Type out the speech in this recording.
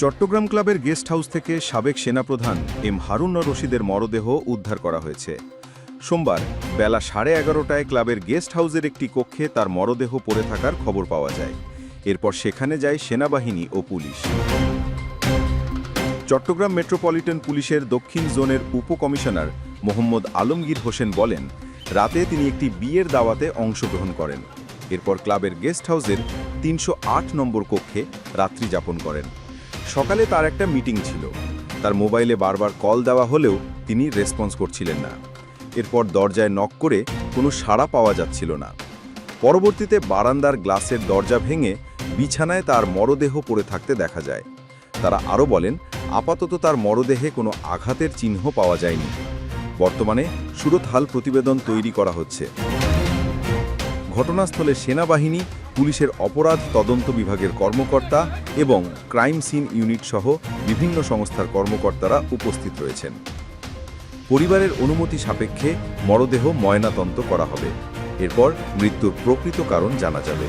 চট্টগ্রাম ক্লাবের guest house থেকে সাবেক সেনাপ্রধান এম হারুন রশিদের মরদেহ উদ্ধার করা হয়েছে। সোমবার বেলা সাড়ে এগারোটায় ক্লাবের গেস্ট হাউসের একটি কক্ষে তার মরদেহ পড়ে থাকার খবর পাওয়া যায়। এরপর সেখানে যায় সেনাবাহিনী ও পুলিশ। চট্টগ্রাম মেট্রোপলিটন পুলিশের দক্ষিণ জোনের উপকমিশনার মোহাম্মদ আলমগীর হোসেন বলেন, রাতে তিনি একটি বিয়ের দাওয়াতে অংশগ্রহণ করেন। এরপর ক্লাবের গেস্ট হাউসের তিনশো আট নম্বর কক্ষে রাত্রি যাপন করেন। সকালে তার একটা মিটিং ছিল। তার মোবাইলে বারবার কল দেওয়া হলেও তিনি রেসপন্স করছিলেন না। এরপর দরজায় নক করে কোনো সাড়া পাওয়া যাচ্ছিল না। পরবর্তীতে বারান্দার গ্লাসের দরজা ভেঙে বিছানায় তার মরদেহ পড়ে থাকতে দেখা যায়। তারা আরও বলেন, আপাতত তার মরদেহে কোনো আঘাতের চিহ্ন পাওয়া যায়নি। বর্তমানে সুরতহাল প্রতিবেদন তৈরি করা হচ্ছে। ঘটনাস্থলে সেনাবাহিনী, পুলিশের অপরাধ তদন্ত বিভাগের কর্মকর্তা এবং ক্রাইম সিন ইউনিট সহ বিভিন্ন সংস্থার কর্মকর্তারা উপস্থিত রয়েছেন। পরিবারের অনুমতি সাপেক্ষে মরদেহ ময়নাতন্ত করা হবে। এরপর মৃত্যুর প্রকৃত কারণ জানা যাবে।